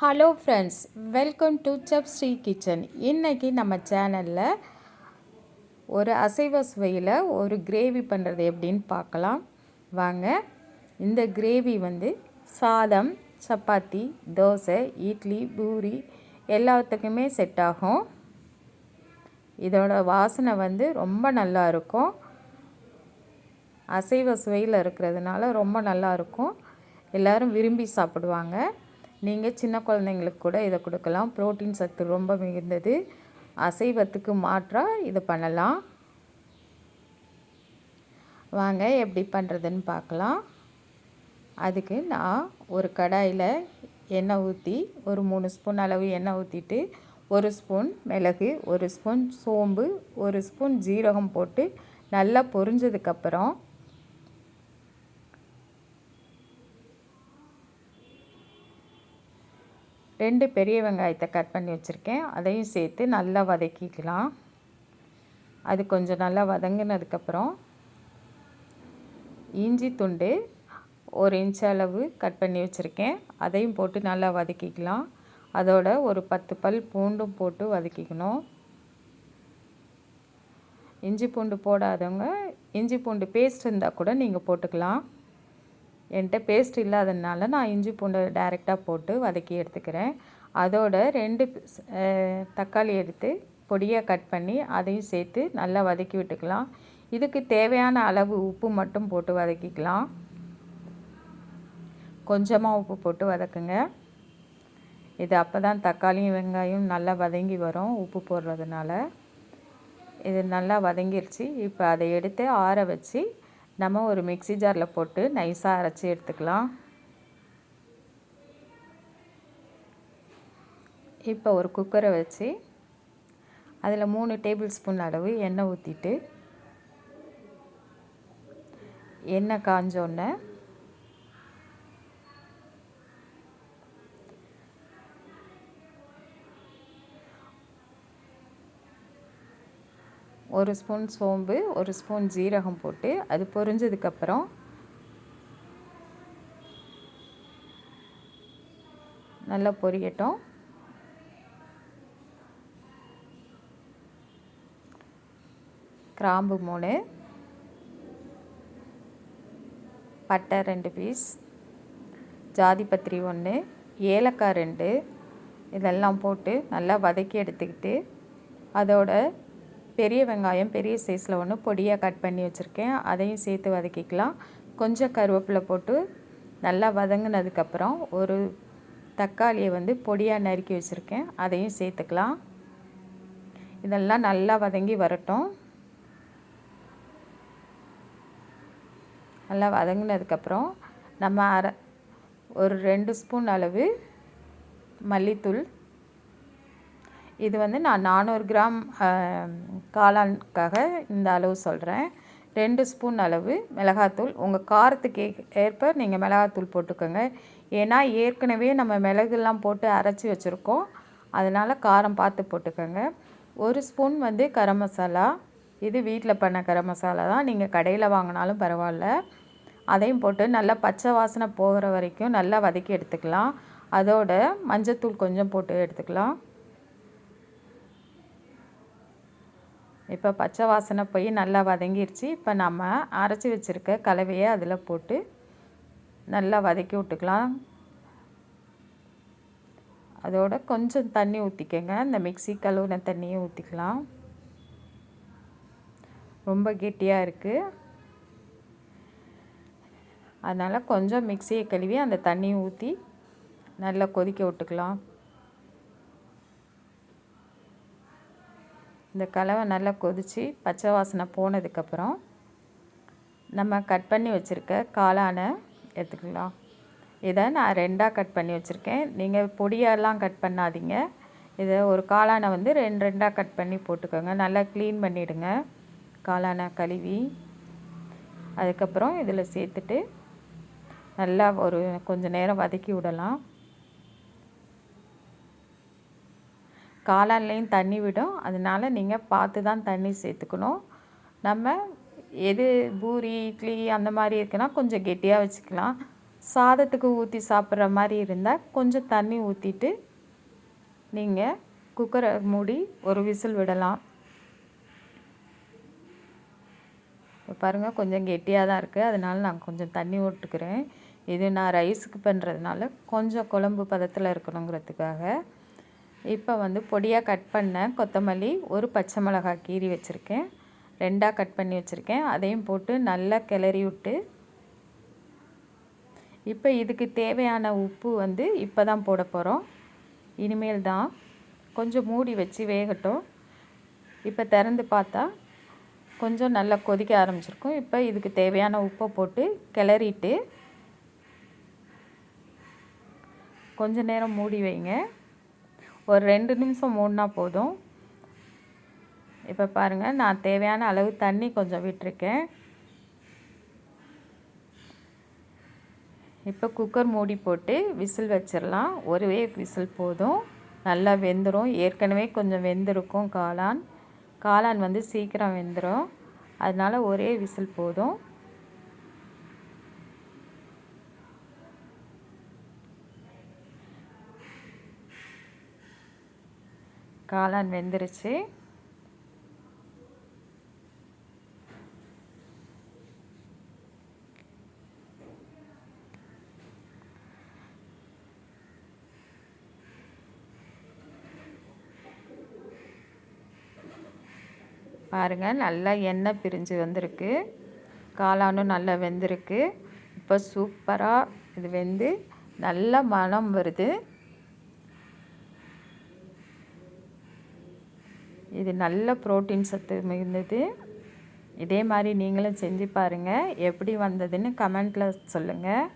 Hello friends welcome to chef Sri kitchen இன்றைக்கி நம்ம சேனலில் ஒரு அசைவ சுவையில் ஒரு கிரேவி பண்ணுறது எப்படின்னு பார்க்கலாம். வாங்க இந்த கிரேவி வந்து சாதம் சப்பாத்தி தோசை இட்லி பூரி எல்லாத்துக்குமே செட் ஆகும். இதோட வாசனை வந்து ரொம்ப நல்லா இருக்கும். அசைவ சுவையில் இருக்கிறதுனால ரொம்ப நல்லா இருக்கும். எல்லோரும் விரும்பி சாப்பிடுவாங்க. நீங்கள் சின்ன குழந்தைங்களுக்கு கூட இதை கொடுக்கலாம். ப்ரோட்டீன் சத்து ரொம்ப மிகுந்தது. அசைவத்துக்கு மாற்றாக இதை பண்ணலாம். வாங்க எப்படி பண்ணுறதுன்னு பார்க்கலாம். அதுக்கு நான் ஒரு கடாயில் எண்ணெய் ஊற்றி ஒரு மூணு ஸ்பூன் அளவு எண்ணெய் ஊற்றிட்டு ஒரு ஸ்பூன் மிளகு ஒரு ஸ்பூன் சோம்பு ஒரு ஸ்பூன் ஜீரகம் போட்டு நல்லா பொரிஞ்சதுக்கப்புறம் ரெண்டு பெரிய வெங்காயத்தை கட் பண்ணி வச்சுருக்கேன். அதையும் சேர்த்து நல்லா வதக்கிக்கலாம். அது கொஞ்சம் நல்லா வதங்கினதுக்கப்புறம் இஞ்சி துண்டு ஒரு இன்ச் அளவு கட் பண்ணி வச்சுருக்கேன். அதையும் போட்டு நல்லா வதக்கிக்கலாம். அதோட ஒரு பத்து பல் பூண்டும் போட்டு வதக்கிக்கணும். இஞ்சி பூண்டு போடாதவங்க இஞ்சி பூண்டு பேஸ்ட் இருந்தால் கூட நீங்கள் போட்டுக்கலாம். என்கிட்ட பேஸ்ட் இல்லாததுனால நான் இஞ்சி பூண்டு டைரெக்டாக போட்டு வதக்கி எடுத்துக்கிறேன். அதோட ரெண்டு தக்காளி எடுத்து பொடியாக கட் பண்ணி அதையும் சேர்த்து நல்லா வதக்கி விட்டுக்கலாம். இதுக்கு தேவையான அளவு உப்பு மட்டும் போட்டு வதக்கிக்கலாம். கொஞ்சமாக உப்பு போட்டு வதக்குங்க. இது அப்போ தான் தக்காளியும் வெங்காயம் நல்லா வதங்கி வரும் உப்பு போடுறதுனால. இது நல்லா வதங்கிருச்சு. இப்போ அதை எடுத்து ஆற வச்சு நம்ம ஒரு மிக்சி ஜாரில் போட்டு நைஸாக அரைச்சி எடுத்துக்கலாம். இப்போ ஒரு குக்கரை வச்சு அதில் மூணு டேபிள் ஸ்பூன் அளவு எண்ணெய் ஊற்றிட்டு எண்ணெய் காஞ்சோடனே ஒரு ஸ்பூன் சோம்பு ஒரு ஸ்பூன் ஜீரகம் போட்டு அது பொரிஞ்சதுக்கப்புறம் நல்லா பொரியட்டும். கிராம்பு மூணு பட்டை ரெண்டு பீஸ் ஜாதிபத்திரி ஒன்று ஏலக்காய் ரெண்டு இதெல்லாம் போட்டு நல்லா வதக்கி எடுத்துக்கிட்டு அதோட பெரிய வெங்காயம் பெரிய சைஸில் ஒன்று பொடியாக கட் பண்ணி வச்சுருக்கேன். அதையும் சேர்த்து வதக்கிக்கலாம். கொஞ்சம் கருவேப்பிலை போட்டு நல்லா வதங்கினதுக்கப்புறம் ஒரு தக்காளியை வந்து பொடியாக நறுக்கி வச்சுருக்கேன். அதையும் சேர்த்துக்கலாம். இதெல்லாம் நல்லா வதங்கி வரட்டும். நல்லா வதங்கினதுக்கப்புறம் நம்ம அரை ஒரு ரெண்டு ஸ்பூன் அளவு மல்லித்தூள் இது வந்து நான் நானூறு கிராம் காளானுக்காக இந்த அளவு சொல்கிறேன் ரெண்டு ஸ்பூன் அளவு மிளகாத்தூள். உங்கள் காரத்துக்கு ஏற்ப நீங்கள் மிளகாத்தூள் போட்டுக்கோங்க. ஏன்னா ஏற்கனவே நம்ம மிளகுலாம் போட்டு அரைச்சி வச்சுருக்கோம். அதனால் காரம் பார்த்து போட்டுக்கோங்க. ஒரு ஸ்பூன் வந்து கரம் மசாலா. இது வீட்டில் பண்ண கரம் மசாலா தான். நீங்கள் கடையில் வாங்கினாலும் பரவாயில்ல. அதையும் போட்டு நல்லா பச்சை வாசனை போகிற வரைக்கும் நல்லா வதக்கி எடுத்துக்கலாம். அதோட மஞ்சத்தூள் கொஞ்சம் போட்டு எடுத்துக்கலாம். இப்போ பச்சை வாசனை போய் நல்லா வதங்கிருச்சு. இப்போ நம்ம அரைச்சி வச்சுருக்க கலவையை அதில் போட்டு நல்லா வதக்கி விட்டுக்கலாம். அதோட கொஞ்சம் தண்ணி ஊற்றிக்கங்க இந்த மிக்சி கழுவுன தண்ணியை ஊற்றிக்கலாம் ரொம்ப கெட்டியாக இருக்குது அதனால் கொஞ்சம் மிக்சியை கழுவி அந்த தண்ணியை ஊற்றி நல்லா கொதிக்க விட்டுக்கலாம். இந்த கலவை நல்லா கொதித்து பச்சை வாசனை போனதுக்கப்புறம் நம்ம கட் பண்ணி வச்சுருக்க காளானை எடுத்துக்கலாம். இதை நான் ரெண்டாக கட் பண்ணி வச்சுருக்கேன். நீங்கள் பொடியெல்லாம் கட் பண்ணாதீங்க. இதை ஒரு காளானை வந்து ரெண்டு ரெண்டாக கட் பண்ணி போட்டுக்கோங்க. நல்லா க்ளீன் பண்ணிவிடுங்க காளானை கழுவி அதுக்கப்புறம் இதில் சேர்த்துட்டு நல்லா ஒரு கொஞ்சம் நேரம் வதக்கி விடலாம். காளான்லேயும் தண்ணி விடும். அதனால் நீங்கள் பார்த்து தான் தண்ணி சேர்த்துக்கணும். நம்ம எது பூரி இட்லி அந்த மாதிரி இருக்குன்னா கொஞ்சம் கெட்டியாக வச்சுக்கலாம். சாதத்துக்கு ஊற்றி சாப்பிட்ற மாதிரி இருந்தால் கொஞ்சம் தண்ணி ஊற்றிட்டு நீங்கள் குக்கரை மூடி ஒரு விசில் விடலாம். இப்போ பாருங்கள் கொஞ்சம் கெட்டியாக தான் இருக்குது அதனால் நான் கொஞ்சம் தண்ணி விட்டுக்கிறேன் இது நான் ரைஸுக்கு பண்ணுறதுனால கொஞ்சம் குழம்பு பதத்தில் இருக்கணுங்கிறதுக்காக. இப்போ வந்து பொடியாக கட் பண்ண கொத்தமல்லி ஒரு பச்சை மிளகாய் கீறி வச்சுருக்கேன். ரெண்டாக கட் பண்ணி வச்சுருக்கேன். அதையும் போட்டு நல்லா கிளறி விட்டு இப்போ இதுக்கு தேவையான உப்பு வந்து இப்போ தான் போட போகிறோம் இனிமேல் தான் கொஞ்சம் மூடி வச்சு வேகட்டும். இப்போ திறந்து பார்த்தா கொஞ்சம் நல்லா கொதிக்க ஆரம்பிச்சிருக்கும். இப்போ இதுக்கு தேவையான உப்பை போட்டு கிளறிட்டு கொஞ்ச நேரம் மூடி வைங்க. ஒரு ரெண்டு நிமிஷம் மூடினா போதும். இப்போ பாருங்கள் நான் தேவையான அளவு தண்ணி கொஞ்சம் விட்டுருக்கேன். இப்போ குக்கர் மூடி போட்டு விசில் வச்சிடலாம். ஒரே விசில் போதும். நல்லா வெந்துடும் ஏற்கனவே கொஞ்சம் வெந்திருக்கும் காளான். காளான் வந்து சீக்கிரம் வெந்துடும் அதனால் ஒரே விசில் போதும். காளான் வெந்துருச்சு. பாருங்கள் நல்லா எண்ணெய் பிரிஞ்சு வந்திருக்கு. காளானும் நல்லா வெந்திருக்கு. இப்போ சூப்பராக இது வெந்து நல்ல மனம் வருது. இது நல்ல புரோட்டீன் சத்து மிகுந்தது. இதே மாதிரி நீங்களும் செஞ்சு பாருங்கள் எப்படி வந்ததுன்னு கமெண்ட்டில் சொல்லுங்கள்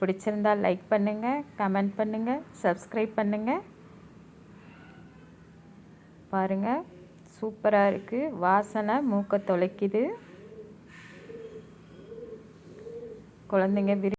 பிடிச்சிருந்தால் லைக் பண்ணுங்கள் கமெண்ட் பண்ணுங்கள் சப்ஸ்கிரைப் பண்ணுங்கள் பாருங்கள் சூப்பராக இருக்குது வாசனை மூக்கை தொலைக்குது. குழந்தைங்க விரும்பி